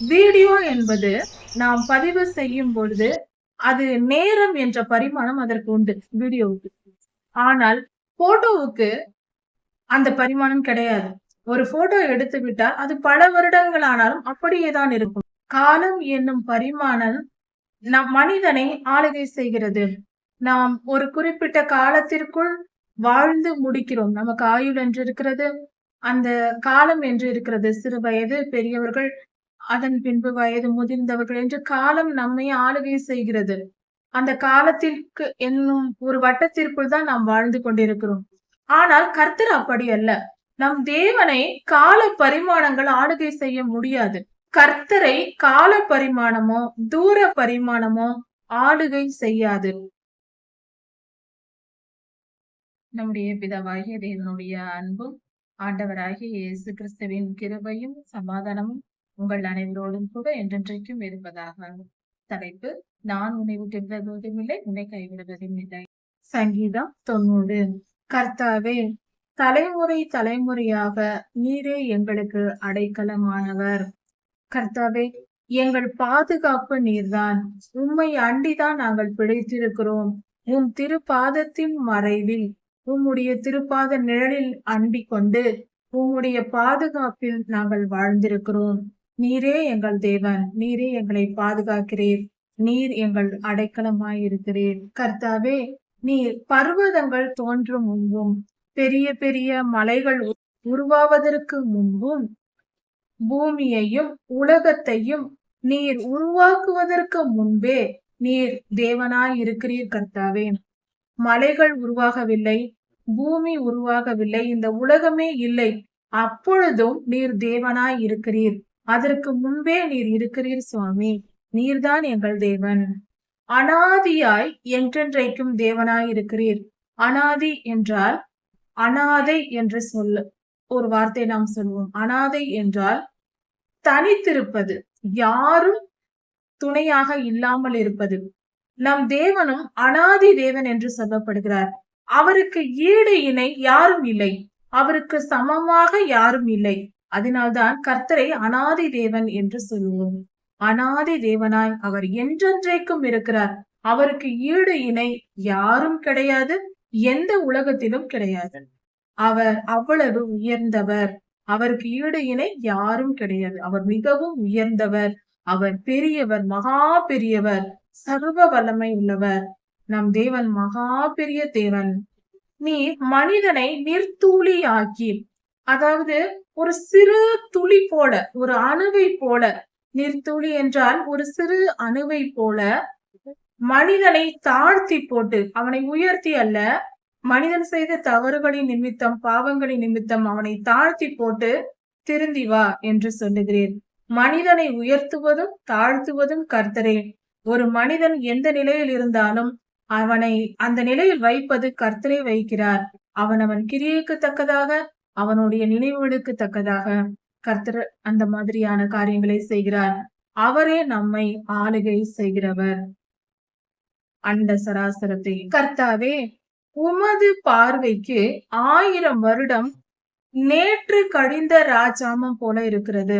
Video என்பது நாம் பதிவு செய்யும் பொழுது அது நேரம் என்ற பரிமாணம் அதற்கு உண்டு வீடியோவுக்கு. ஆனால் போட்டோவுக்கு அந்த பரிமாணம் கிடையாது. ஒரு போட்டோ எடுத்து விட்டால் அது பல வருடங்கள் ஆனாலும் அப்படியே தான் இருக்கும். காலம் என்னும் பரிமாணம் நம் மனிதனை ஆளுகை செய்கிறது. நாம் ஒரு குறிப்பிட்ட காலத்திற்குள் வாழ்ந்து முடிக்கிறோம். நமக்கு ஆயுள் என்று இருக்கிறது அந்த காலம் என்று இருக்கிறது. சிறு வயது பெரியவர்கள் அதன் பின்பு வயது முதிர்ந்தவர்கள் என்று காலம் நம்மை ஆளுகை செய்கிறது. அந்த காலத்திற்கு என்னும் ஒரு வட்டத்திற்குள் தான் நாம் வாழ்ந்து கொண்டிருக்கிறோம். ஆனால் கர்த்தர் அப்படி அல்ல. நம் தேவனை கால பரிமாணங்கள் ஆளுகை செய்ய முடியாது. கர்த்தரை கால பரிமாணமோ தூர பரிமாணமோ ஆளுகை செய்யாது. நம்முடைய பிதாவாகிய தேவனுடைய அன்பும் ஆண்டவராகிய இயேசு கிறிஸ்துவின் கிருபையும் சமாதானமும் உங்கள் அனைவரோடும் கூட என்றென்றைக்கும் இருப்பதாக தலைப்பு. நான் உன்னை விட்டு விலகுவதும் இல்லை உன்னை கைவிடுவதும் இல்லை. சங்கீதம் தொண்ணூறு. கர்த்தாவே தலைமுறை தலைமுறையாக நீரே எங்களுக்கு அடைக்கலமானவர். கர்த்தாவே எங்கள் பாதுகாப்பு நீர்தான். உம்மை அண்டிதான் நாங்கள் பிழைத்திருக்கிறோம். உம் திருப்பாதத்தின் மறைவில் உம்முடைய திருப்பாத நிழலில் அண்டிக் கொண்டு உம்முடைய பாதுகாப்பில் நாங்கள் வாழ்ந்திருக்கிறோம். நீரே எங்கள் தேவன் நீரே எங்களை பாதுகாக்கிறீர் நீர் எங்கள் அடைக்கலமாயிருக்கிறீர். கர்த்தாவே நீர் பர்வதங்கள் தோன்றும் முன்பும் பெரிய பெரிய மலைகள் உருவாவதற்கு முன்பும் பூமியையும் உலகத்தையும் நீர் உருவாக்குவதற்கு முன்பே நீர் தேவனாய் இருக்கிறீர் கர்த்தாவே. மலைகள் உருவாகவில்லை பூமி உருவாகவில்லை இந்த உலகமே இல்லை அப்பொழுதும் நீர் தேவனாய் இருக்கிறீர் அதற்கு முன்பே நீர் இருக்கிறீர் சுவாமி. நீர்தான் எங்கள் தேவன். அனாதியாய் என்றென்றைக்கும் தேவனாய் இருக்கிறீர் அனாதி என்றால் அனாதை என்று சொல்ல ஒரு வார்த்தை நாம் சொல்வோம். அனாதை என்றால் தனித்திருப்பது யாரும் துணையாக இல்லாமல் இருப்பது. நம் தேவனும் அனாதி தேவன் என்று சொல்லப்படுகிறார். அவருக்கு ஈடு இணை யாரும் இல்லை. அவருக்கு சமமாக யாரும் இல்லை. அதனால்தான் கர்த்தரை அனாதி தேவன் என்று சொல்லுவோம் அனாதி தேவனாய் அவர் என்றென்றைக்கும் இருக்கிறார். அவருக்கு ஈடு இணை யாரும் கிடையாது எந்த உலகத்திலும் கிடையாது. அவர் அவ்வளவு உயர்ந்தவர். அவருக்கு ஈடு இணை யாரும் கிடையாது. அவர் மிகவும் உயர்ந்தவர். அவர் பெரியவர் மகா பெரியவர் சர்வ வல்லமை உள்ளவர். நம் தேவன் மகா பெரிய தேவன். நீ மனிதனை நிர்த்தூளி ஆக்கி அதாவது ஒரு சிறு துளி போல ஒரு அணுவை போல நீர்த்துளி என்றால் ஒரு சிறு அணுவை போல மனிதனை தாழ்த்தி போட்டு அவனை உயர்த்தி அல்ல மனிதன் செய்த தவறுகளின் நிமித்தம் பாவங்களின் நிமித்தம் அவனை தாழ்த்தி போட்டு திருந்தி வா என்று சொல்லுகிறேன். மனிதனை உயர்த்துவதும் தாழ்த்துவதும் கர்த்தரே. ஒரு மனிதன் எந்த நிலையில் இருந்தாலும் அவனை அந்த நிலையில் வைப்பது கர்த்தரே வைக்கிறார். அவன் அவன் கிரியைக்கு தக்கதாக அவனுடைய நினைவுகளுக்கு தக்கதாக கர்த்தர் அந்த மாதிரியான காரியங்களை செய்கிறார். அவரே நம்மை ஆளுகை செய்கிறவர். அண்ட சராசரத்தை கர்த்தாவே உமது பார்வைக்கு ஆயிரம் வருடம் நேற்று கழிந்த ராஜாமம் போல இருக்கிறது.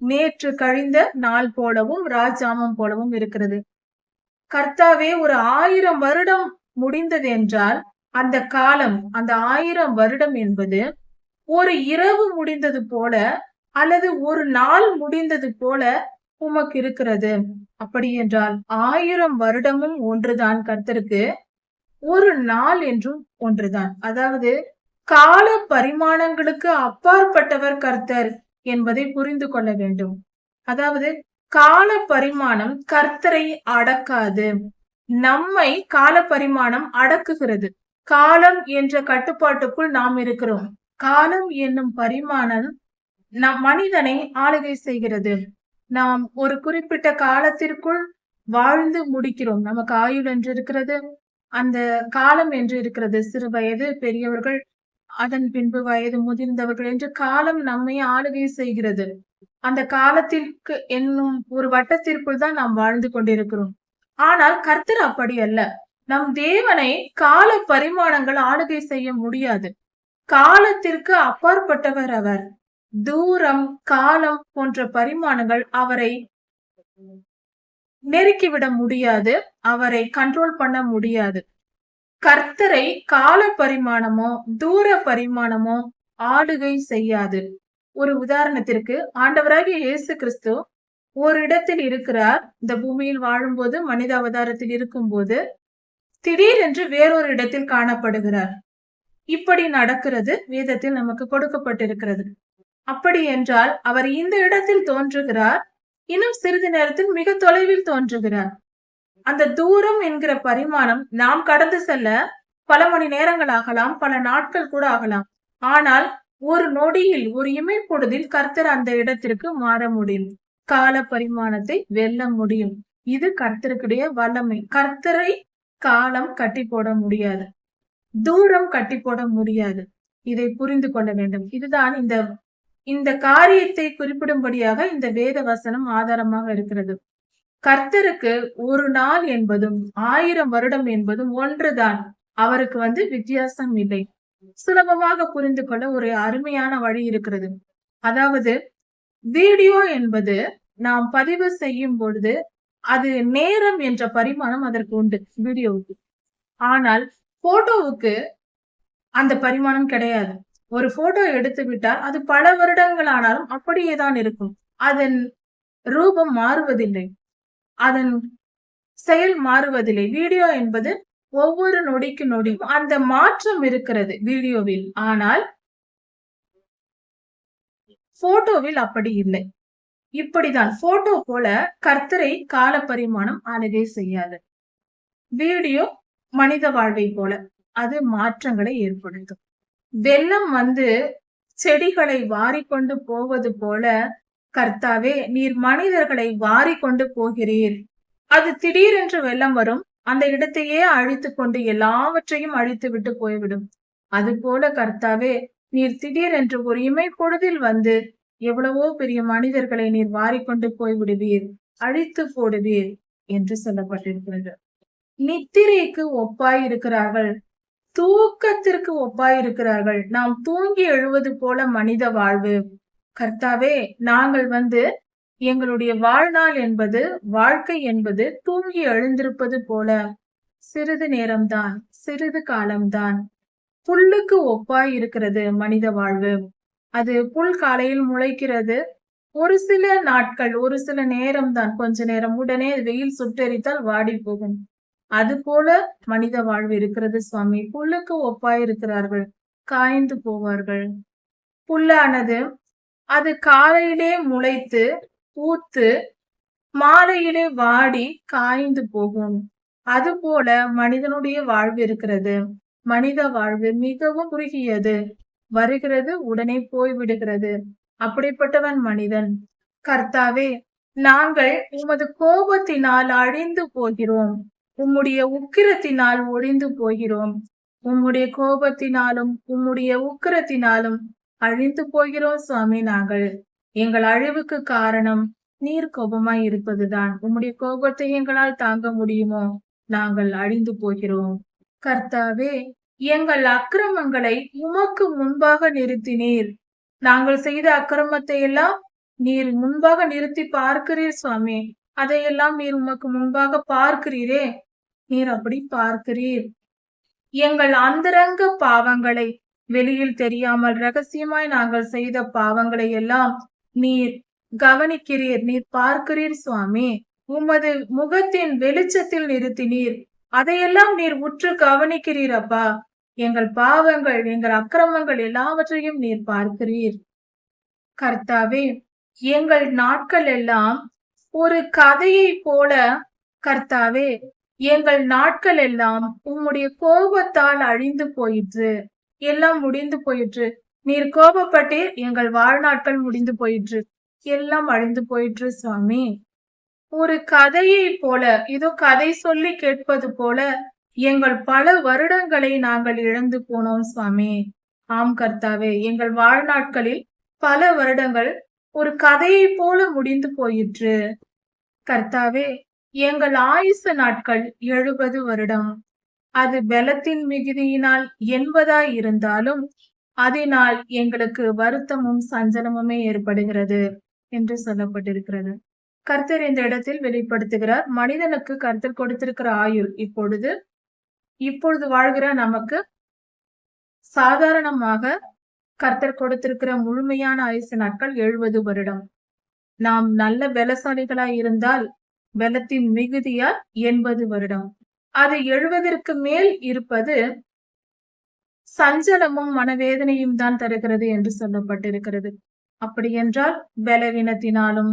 நேற்று கழிந்த நாள் போலவும் ராஜாமம் போலவும் இருக்கிறது. கர்த்தாவே ஒரு ஆயிரம் வருடம் முடிந்தது என்றால் அந்த காலம் அந்த ஆயிரம் வருடம் என்பது ஒரு இரவு முடிந்தது போல அல்லது ஒரு நாள் முடிந்தது போல உமக்கு இருக்கிறது. அப்படி என்றால் ஆயிரம் வருடமும் ஒன்றுதான் கர்த்தருக்கு ஒரு நாள் என்றும் ஒன்றுதான். அதாவது கால பரிமாணங்களுக்கு அப்பாற்பட்டவர் கர்த்தர் என்பதை புரிந்து கொள்ள வேண்டும். அதாவது கால பரிமாணம் கர்த்தரை அடக்காது. நம்மை கால பரிமாணம் அடக்குகிறது. காலம் என்ற கட்டுப்பாட்டுக்குள் நாம் இருக்கிறோம். காலம் என்னும் பரிமாணம் நம் மனிதனை ஆளுகை செய்கிறது. நாம் ஒரு குறிப்பிட்ட காலத்திற்குள் வாழ்ந்து முடிக்கிறோம். நமக்கு ஆயுள் என்று இருக்கிறது அந்த காலம் என்று இருக்கிறது. சிறு வயது பெரியவர்கள் அதன் பின்பு வயது முதிர்ந்தவர்கள் என்று காலம் நம்மை ஆளுகை செய்கிறது. அந்த காலத்திற்கு என்னும் ஒரு வட்டத்திற்குள் தான் நாம் வாழ்ந்து கொண்டிருக்கிறோம். ஆனால் கர்த்தர் அப்படி அல்ல. நம் தேவனை கால பரிமாணங்கள் ஆளுகை செய்ய முடியாது. காலத்திற்கு அப்பாற்பட்டவர் அவர். தூரம் காலம் போன்ற பரிமாணங்கள் அவரை நெருக்கிவிட முடியாது அவரை கண்ட்ரோல் பண்ண முடியாது. கர்த்தரை கால பரிமாணமோ தூர பரிமாணமோ ஆளுகை செய்யாது. ஒரு உதாரணத்திற்கு ஆண்டவராகிய இயேசு கிறிஸ்து ஒரு இடத்தில் இருக்கிறார். இந்த பூமியில் வாழும்போது மனித அவதாரத்தில் இருக்கும்போது திடீரென்று வேறொரு இடத்தில் காணப்படுகிறார். இப்படி நடக்கிறது வேதத்தில் நமக்கு கொடுக்கப்பட்டிருக்கிறது. அப்படி என்றால் அவர் இந்த இடத்தில் தோன்றுகிறார் இன்னும் சிறிது நேரத்தில் மிக தொலைவில் தோன்றுகிறார். அந்த தூரம் என்கிற பரிமாணம் நாம் கடந்து செல்ல பல மணி நேரங்கள் ஆகலாம் பல நாட்கள் கூட ஆகலாம். ஆனால் ஒரு நொடியில் ஒரு இமை பொழுதில் கர்த்தர் அந்த இடத்திற்கு மாற முடியும். கால பரிமாணத்தை வெல்ல முடியும். இது கர்த்தருக்குடைய வல்லமை. கர்த்தரை காலம் கட்டி போட முடியாது. தூரம் கட்டி போட முடியாது. இதை புரிந்து கொள்ள வேண்டும். இதுதான் இந்த இந்த காரியத்தை குறிப்பிடும்படியாக இந்த வேத வசனம் ஆதாரமாக இருக்கிறது. கர்த்தருக்கு ஒரு நாள் என்பதும் ஆயிரம் வருடம் என்பதும் ஒன்றுதான். அவருக்கு வந்து வித்தியாசம் இல்லை. சுலபமாக புரிந்து கொள்ள ஒரு அருமையான வழி இருக்கிறது. அதாவது வீடியோ என்பது நாம் பதிவு செய்யும் பொழுது அது நேரம் என்ற பரிமாணம் அதற்கு உண்டு வீடியோவுக்கு. ஆனால் போட்டோவுக்கு அந்த பரிமாணம் கிடையாது. ஒரு போட்டோ எடுத்து விட்டால் அது பல வருடங்கள் ஆனாலும் அப்படியே தான் இருக்கும். அதன் ரூபம் மாறுவதில்லை. அதன் செயல் மாறுவதில்லை. வீடியோ என்பது ஒவ்வொரு நொடிக்கு நொடியும் அந்த மாற்றம் இருக்கிறது வீடியோவில். ஆனால் போட்டோவில் அப்படி இல்லை. இப்படிதான். போட்டோ போல கர்த்தரை கால பரிமாணம் ஆனதே செய்யாது. வீடியோ மனித வாழ்வை போல அது மாற்றங்களை ஏற்படுத்தும். வெள்ளம் வந்து செடிகளை வாரிக்கொண்டு போவது போல கர்த்தாவே நீர் மனிதர்களை வாரிக்கொண்டு போகிறீர். அது திடீரென்று வெள்ளம் வரும் அந்த இடத்தையே அழித்து கொண்டு எல்லாவற்றையும் அழித்து விட்டு போய்விடும். அது போல கர்த்தாவே நீர் திடீரென்று ஒரு இமை பொழுதில் வந்து எவ்வளவோ பெரிய மனிதர்களை நீர் வாரிக்கொண்டு போய்விடுவீர் அழித்து போடுவீர் என்று சொல்லப்பட்டிருக்கிறது. நித்திரைக்கு ஒப்பாய் இருக்கிறார்கள் தூக்கத்திற்கு ஒப்பாய் இருக்கிறார்கள் நாம் தூங்கி எழுவது போல மனித வாழ்வு. கர்த்தாவே நாங்கள் வந்து எங்களுடைய வாழ்நாள் என்பது வாழ்க்கை என்பது தூங்கி எழுந்திருப்பது போல. சிறிது நேரம்தான் சிறிது காலம்தான். புல்லுக்கு ஒப்பாய் இருக்கிறது மனித வாழ்வு. அது புல் காலையில் முளைக்கிறது. ஒரு சில நாட்கள் ஒரு சில நேரம் தான் கொஞ்ச நேரம் உடனே வெயில் சுட்டெரித்தால் வாடி போகும் அது போல மனித வாழ்வு இருக்கிறது சுவாமி. புல்லுக்கு ஒப்பாய் இருக்கிறார்கள். காய்ந்து போவார்கள். புல்லானது அது காலையிலே முளைத்து பூத்து மாலையிலே வாடி காய்ந்து போகும். அது போல மனிதனுடைய வாழ்வு இருக்கிறது. மனித வாழ்வு மிகவும் குறுகியது. வருகிறது உடனே போய்விடுகிறது. அப்படிப்பட்டவன் மனிதன். கர்த்தாவே நாங்கள் உமது கோபத்தினால் அழிந்து போகிறோம். உம்முடைய உக்கிரத்தினால் ஒழிந்து போகிறோம். உம்முடைய கோபத்தினாலும் உம்முடைய உக்கிரத்தினாலும் அழிந்து போகிறோம் சுவாமி நாங்கள். எங்கள் அழிவுக்கு காரணம் நீர் கோபமாய் இருப்பதுதான். உம்முடைய கோபத்தை எங்களால் தாங்க முடியுமோ? நாங்கள் அழிந்து போகிறோம். கர்த்தாவே எங்கள் அக்கிரமங்களை உமக்கு முன்பாக நிறுத்தினீர். நாங்கள் செய்த அக்கிரமத்தை எல்லாம் நீர் முன்பாக நிறுத்தி பார்க்கிறீர் சுவாமி. அதையெல்லாம் நீர் உமக்கு முன்பாக பார்க்கிறீரே. நீர் அப்படி பார்க்கிறீர். எங்கள் அந்தரங்க பாவங்களை வெளியில் தெரியாமல் ரகசியமாய் நாங்கள் செய்த பாவங்களை எல்லாம் நீர் கவனிக்கிறீர் நீர் பார்க்கிறீர் சுவாமி. உமது முகத்தின் வெளிச்சத்தில் நிறுத்தினீர். அதையெல்லாம் நீர் உற்று கவனிக்கிறீர் அப்பா. எங்கள் பாவங்கள் எங்கள் அக்கிரமங்கள் எல்லாவற்றையும் நீர் பார்க்கிறீர். கர்த்தாவே எங்கள் நாட்கள் எல்லாம் ஒரு கதையை போல கர்த்தாவே எங்கள் நாட்கள் எல்லாம் உம்முடைய கோபத்தால் அழிந்து போயிற்று. எல்லாம் முடிந்து போயிற்று. நீர் கோபப்பட்டீர் எங்கள் வாழ்நாட்கள் முடிந்து போயிற்று. எல்லாம் அழிந்து போயிற்று சுவாமி. ஒரு கதையை போல இதோ கதை சொல்லி கேட்பது போல எங்கள் பல வருடங்களை நாங்கள் இழந்து போனோம் சுவாமி. ஆம் கர்த்தாவே எங்கள் வாழ்நாட்களில் பல வருடங்கள் ஒரு கதையை போல முடிந்து போயிற்று. கர்த்தாவே எங்கள் ஆயுச நாட்கள் எழுபது வருடம். அது பலத்தின் மிகுதியினால் எண்பதாய் இருந்தாலும் அதனால் எங்களுக்கு வருத்தமும் சஞ்சலமுமே ஏற்படுகிறது என்று சொல்லப்பட்டிருக்கிறது. கர்த்தர் இந்த இடத்தில் வெளிப்படுத்துகிறார். மனிதனுக்கு கர்த்தர் கொடுத்திருக்கிற ஆயுள் இப்பொழுது இப்பொழுது வாழ்கிற நமக்கு சாதாரணமாக கர்த்தர் கொடுத்திருக்கிற முழுமையான ஆயுசு நாட்கள் எழுபது வருடம். நாம் நல்ல பலசாலிகளாய் இருந்தால் பலத்தின் மிகுதியால் எண்பது வருடம். அது எழுபதற்கு மேல் இருப்பது சஞ்சலமும் மனவேதனையும் தான் தருகிறது என்று சொல்லப்பட்டிருக்கிறது. அப்படி என்றால் பலவீனத்தினாலும்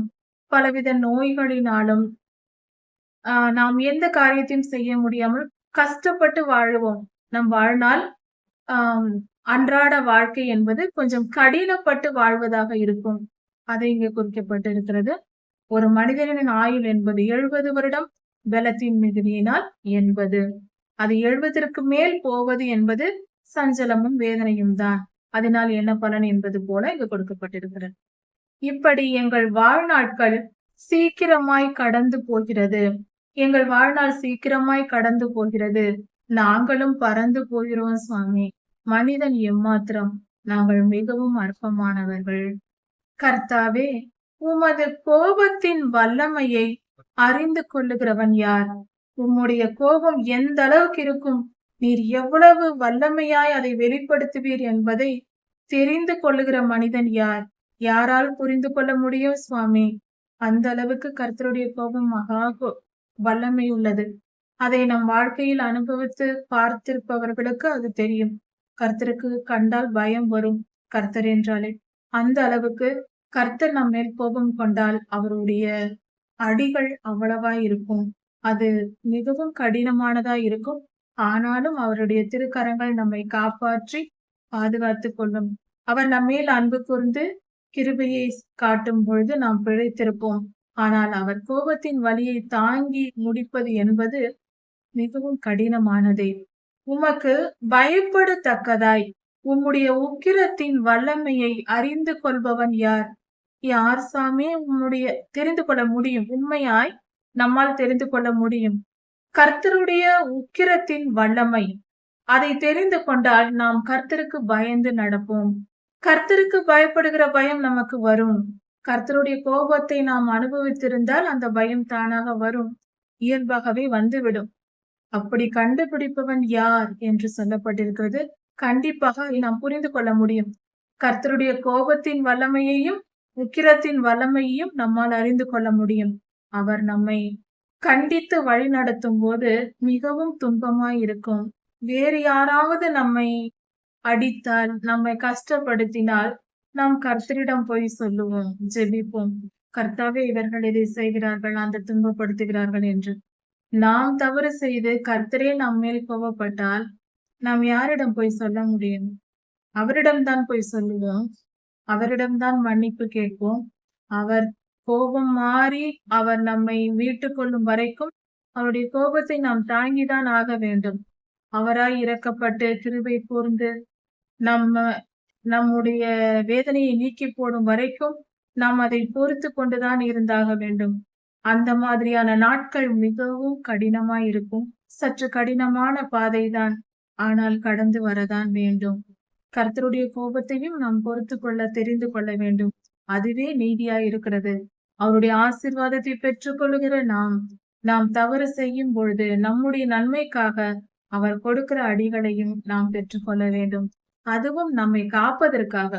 பலவித நோய்களினாலும் ஆஹ் நாம் எந்த காரியத்தையும் செய்ய முடியாமல் கஷ்டப்பட்டு வாழுவோம். நம் வாழ்நாள் ஆஹ் அன்றாட வாழ்க்கை என்பது கொஞ்சம் கடினப்பட்டு வாழ்வதாக இருக்கும். அதை இங்கே குறிக்கப்பட்டிருக்கிறது. ஒரு மனிதனின் ஆயுள் என்பது எழுபது வருடம் பலத்தின் மிகுதியினால் எண்பது. அது எழுபதற்கு மேல் போவது என்பது சஞ்சலமும் வேதனையும் தான். அதனால் என்ன பலன் என்பது போல இங்கு கொடுக்கப்பட்டிருக்கிறது. இப்படி எங்கள் வாழ்நாட்கள் சீக்கிரமாய் கடந்து போகிறது. எங்கள் வாழ்நாள் சீக்கிரமாய் கடந்து போகிறது. நாங்களும் பறந்து போகிறோம் சுவாமி. மனிதன் எம்மாத்திரம்? நாங்கள் மிகவும் அற்பமானவர்கள். கர்த்தாவே உமது கோபத்தின் வல்லமையை அறிந்து கொள்ளுகிறவன் யார்? உம்முடைய கோபம் எந்த அளவுக்கு இருக்கும்? நீர் எவ்வளவு வல்லமையாய் அதை வெளிப்படுத்துவீர் என்பதை தெரிந்து கொள்ளுகிற மனிதன் யார்? யாரால் புரிந்து கொள்ள முடியும் சுவாமி? அந்த அளவுக்கு கர்த்தருடைய கோபம் மகா வல்லமை உள்ளது. அதை நம் வாழ்க்கையில் அனுபவித்து பார்த்திருப்பவர்களுக்கு அது தெரியும். கர்த்தருக்கு கண்டால் பயம் வரும். கர்த்தர் என்றாலே அந்த அளவுக்கு கர்த்தர் நம்ம மேல் கோபம் கொண்டால் அவருடைய அடிகள் அவ்வளவா இருக்கும். அது மிகவும் கடினமானதா இருக்கும். ஆனாலும் அவருடைய திருக்கரங்கள் நம்மை காப்பாற்றி பாதுகாத்து கொள்ளும். அவர் நம்மேல் அன்பு கூர்ந்து கிருபையை காட்டும் பொழுது நாம் பிழைத்திருப்போம். ஆனால் அவர் கோபத்தின் வழியை தாங்கி முடிப்பது என்பது மிகவும் கடினமானதே. உமக்கு பயப்படத்தக்கதாய். உம்முடைய உக்கிரத்தின் வல்லமையை அறிந்து கொள்பவன் யார்? யார் சாமி உன்னுடைய தெரிந்து கொள்ள முடியும். உண்மையாய் நம்மால் தெரிந்து கொள்ள முடியும். கர்த்தருடைய உக்கிரத்தின் வல்லமை. அதை தெரிந்து கொண்டால் நாம் கர்த்தருக்கு பயந்து நடப்போம். கர்த்தருக்கு பயப்படுகிற பயம் நமக்கு வரும். கர்த்தருடைய கோபத்தை நாம் அனுபவித்திருந்தால் அந்த பயம் தானாக வரும். இயல்பாகவே வந்துவிடும். அப்படி கண்டுபிடிப்பவன் யார் என்று சொல்லப்பட்டிருக்கிறது. கண்டிப்பாக நாம் புரிந்து கொள்ள முடியும். கர்த்தருடைய கோபத்தின் வல்லமையையும் உக்கிரத்தின் வல்லமையையும் நம்மால் அறிந்து கொள்ள முடியும். அவர் நம்மை கண்டித்து வழி நடத்தும் போது மிகவும் துன்பமாய் இருக்கும். வேறு யாராவது நம்மை அடித்தால் நம்மை கஷ்டப்படுத்தினால் நாம் கர்த்தரிடம் போய் சொல்லுவோம் ஜெபிப்போம். கர்த்தாவே இவர்கள் இதை செய்கிறார்கள் அந்த துன்பப்படுத்துகிறார்கள் என்று. நாம் தவறு செய்து கர்த்தரே நம் மேல் கோவப்பட்டால் நாம் யாரிடம் போய் சொல்ல முடியும்? அவரிடம்தான் போய் சொல்லுவோம். அவரிடம்தான் மன்னிப்பு கேட்போம். அவர் கோபம் மாறி அவர் நம்மை மீட்டு கொள்ளும் வரைக்கும் அவருடைய கோபத்தை நாம் தாங்கிதான் ஆக வேண்டும். அவராய் இறக்கப்பட்டு கிருபை கூர்ந்து நம்ம நம்முடைய வேதனையை நீக்கி போடும் வரைக்கும் நாம் அதை பொறுத்து கொண்டுதான் இருந்தாக வேண்டும். அந்த மாதிரியான நாட்கள் மிகவும் கடினமாய் இருக்கும் சற்று கடினமான பாதைதான். ஆனால் கடந்து வரதான் வேண்டும். கர்த்தருடைய கோபத்தையும் நாம் பொறுத்து கொள்ள தெரிந்து கொள்ள வேண்டும். அதுவே நீதியா இருக்கிறது. அவருடைய ஆசிர்வாதத்தை பெற்றுக்கொள்ளுகிற நாம் நாம் தவறு செய்யும் பொழுது நம்முடைய நன்மைக்காக அவர் கொடுக்கிற அடிகளையும் நாம் பெற்றுக்கொள்ள வேண்டும். அதுவும் நம்மை காப்பதற்காக.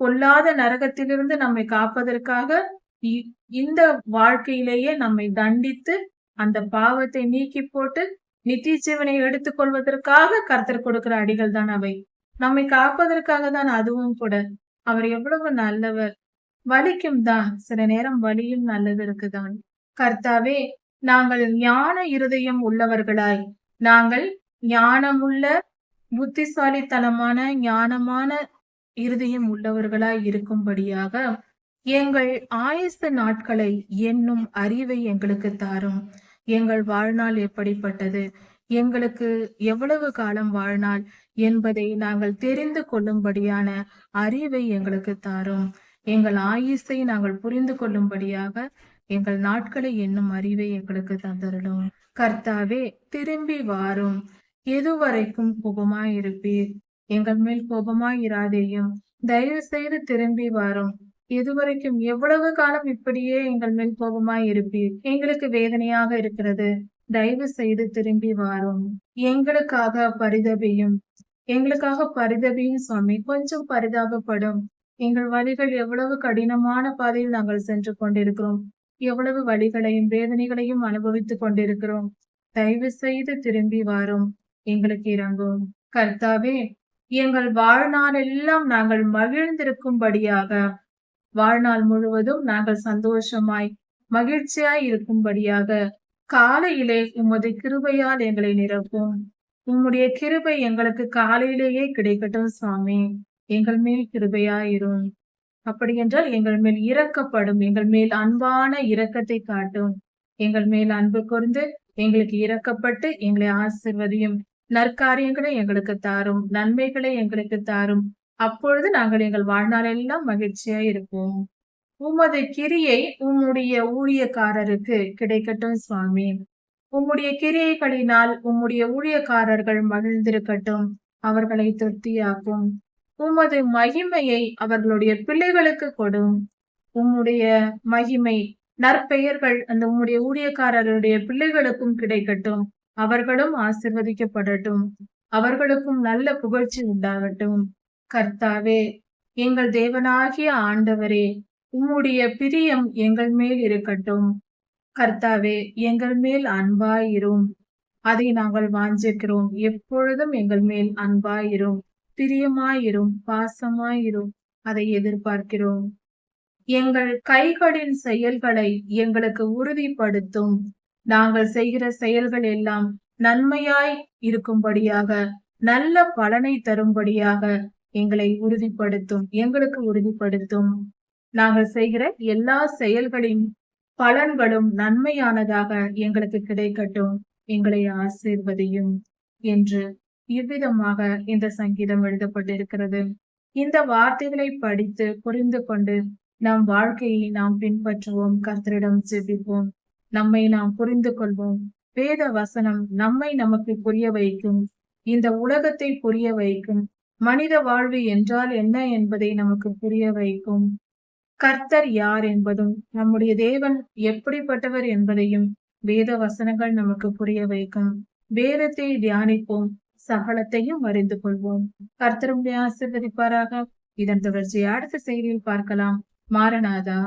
பொல்லாத நரகத்திலிருந்து நம்மை காப்பதற்காக இந்த வாழ்க்கையிலேயே நம்மை தண்டித்து அந்த பாவத்தை நீக்கி போட்டு நித்திய ஜீவனை எடுத்துக் கொள்வதற்காக கர்த்தர் கொடுக்கிற அடிகள் தான் அவை. நம்மை காப்பதற்காக தான் அதுவும் கூட. அவர் எவ்வளவு நல்லவர். வலிக்கும் தான் சில நேரம் வலியும் நல்லது இருக்குதான் கர்த்தாவே நாங்கள் ஞான இருதயம் உள்ளவர்களாய். நாங்கள் ஞானமுள்ள புத்திசாலித்தனமான ஞானமான இருதயம் உள்ளவர்களாய் இருக்கும்படியாக எங்கள் ஆயுசு நாட்களை என்னும் அறிவை எங்களுக்கு தாரும். எங்கள் வாழ்நாள் எப்படிப்பட்டது? எங்களுக்கு எவ்வளவு காலம் வாழ்நாள்? என்பதை நாங்கள் தெரிந்து கொள்ளும்படியான அறிவை எங்களுக்கு தாரும். எங்கள் ஆயுசை நாங்கள் புரிந்து கொள்ளும்படியாக எங்கள் நாட்களை என்னும் அறிவை எங்களுக்கு தந்தரலும் கர்த்தாவே திரும்பி வாரும். எதுவரைக்கும் கோபமாயிருப்பீர்? எங்கள் மேல் கோபமாய் இராதேயும் தயவு செய்து திரும்பி வாரும். இதுவரைக்கும் எவ்வளவு காலம் இப்படியே எங்கள் மேல் கோபமாய் இருப்பீர் எங்களுக்கு வேதனையாக இருக்கிறது. தயவு செய்து திரும்பி வாரும். எங்களுக்காக பரிதபியும். எங்களுக்காக பரிதவியும் சுவாமி கொஞ்சம் பரிதாபப்படும். எங்கள் வழிகள் எவ்வளவு கடினமான பாதையில் நாங்கள் சென்று கொண்டிருக்கிறோம். எவ்வளவு வழிகளையும் வேதனைகளையும் அனுபவித்துக் கொண்டிருக்கிறோம். தயவு செய்து திரும்பி வாரும். எங்களுக்கு இறங்கும் கர்த்தாவே எங்கள் வாழ்நாள் எல்லாம் நாங்கள் மகிழ்ந்திருக்கும்படியாக. வாழ்நாள் முழுவதும் நாங்கள் சந்தோஷமாய் மகிழ்ச்சியாய் இருக்கும்படியாக. காலையிலே உமது கிருபையால் எங்களை நிரப்பும். உம்முடைய கிருபை எங்களுக்கு காலையிலேயே கிடைக்கட்டும் சுவாமி. எங்கள் மேல் கிருபையாயிரும். அப்படி என்றால் எங்கள் மேல் இரக்கப்படும் எங்கள் மேல் அன்பான இரக்கத்தை காட்டும். எங்கள் மேல் அன்பு கூர்ந்து எங்களுக்கு இறக்கப்பட்டு எங்களை ஆசிர்வதியும். நற்காரியங்களை எங்களுக்கு தாரும் நன்மைகளை எங்களுக்கு தாரும். அப்பொழுது நாங்கள் எங்கள் வாழ்நாளெல்லாம் மகிழ்ச்சியா இருப்போம். உமது கிரியை உம்முடைய ஊழியக்காரருக்கு கிடைக்கட்டும் சுவாமி. உம்முடைய கிரியைகளினால் உம்முடைய ஊழியக்காரர்கள் மகிழ்ந்திருக்கட்டும் அவர்களை திருப்தியாக்கும். உமது மகிமையை அவர்களுடைய பிள்ளைகளுக்கு கொடும். உம்முடைய மகிமை நற்பெயர்கள் அந்த உம்முடைய ஊழியக்காரருடைய பிள்ளைகளுக்கும் கிடைக்கட்டும். அவர்களும் ஆசிர்வதிக்கப்படட்டும். அவர்களுக்கும் நல்ல புகழ்ச்சி உண்டாகட்டும். கர்த்தாவே எங்கள் தேவனாகிய ஆண்டவரே உம்முடைய பிரியம் எங்கள் மேல் இருக்கட்டும். கர்த்தாவே எங்கள் மேல் அன்பாயிரும். அதை நாங்கள் வாஞ்சிக்கிறோம். எப்பொழுதும் எங்கள் மேல் அன்பாயிரும். பிரியமாயிரும். பாசமாயிரும். அதை எதிர்பார்க்கிறோம். எங்கள் கைகளின் செயல்களை எங்களுக்கு உறுதிப்படுத்தும். நாங்கள் செய்கிற செயல்கள் எல்லாம் நன்மையாய் இருக்கும்படியாக நல்ல பலனை தரும்படியாக எங்களை உறுதிப்படுத்தும். எங்களுக்கு உறுதிப்படுத்தும். நாங்கள் செய்கிற எல்லா செயல்களின் பலன்களும் நன்மையானதாக எங்களுக்கு கிடைக்கட்டும். எங்களை ஆசீர்வதியும் என்று இவ்விதமாக இந்த சங்கீதம் எழுதப்பட்டிருக்கிறது. இந்த வார்த்தைகளை படித்து புரிந்து கொண்டு நம் வாழ்க்கையை நாம் பின்பற்றுவோம். கர்த்தரிடம் ஜெபிப்போம் நம்மை நாம் புரிந்து கொள்வோம். வேத வசனம் நம்மை நமக்கு புரிய வைக்கும். இந்த உலகத்தை புரிய வைக்கும். மனித வாழ்வு என்றால் என்ன என்பதை நமக்கு புரிய வைக்கும். கர்த்தர் யார் என்பதும் நம்முடைய தேவன் எப்படிப்பட்டவர் என்பதையும் வேத வசனங்கள் நமக்கு புரிய வைக்கும். வேதத்தை தியானிப்போம். சகலத்தையும் அறிந்து கொள்வோம். கர்த்தருடைய ஆசிர்வதிப்பாராக. இதன் தொடர்ச்சியை அடுத்த செய்தியில் பார்க்கலாம். மாரநாதா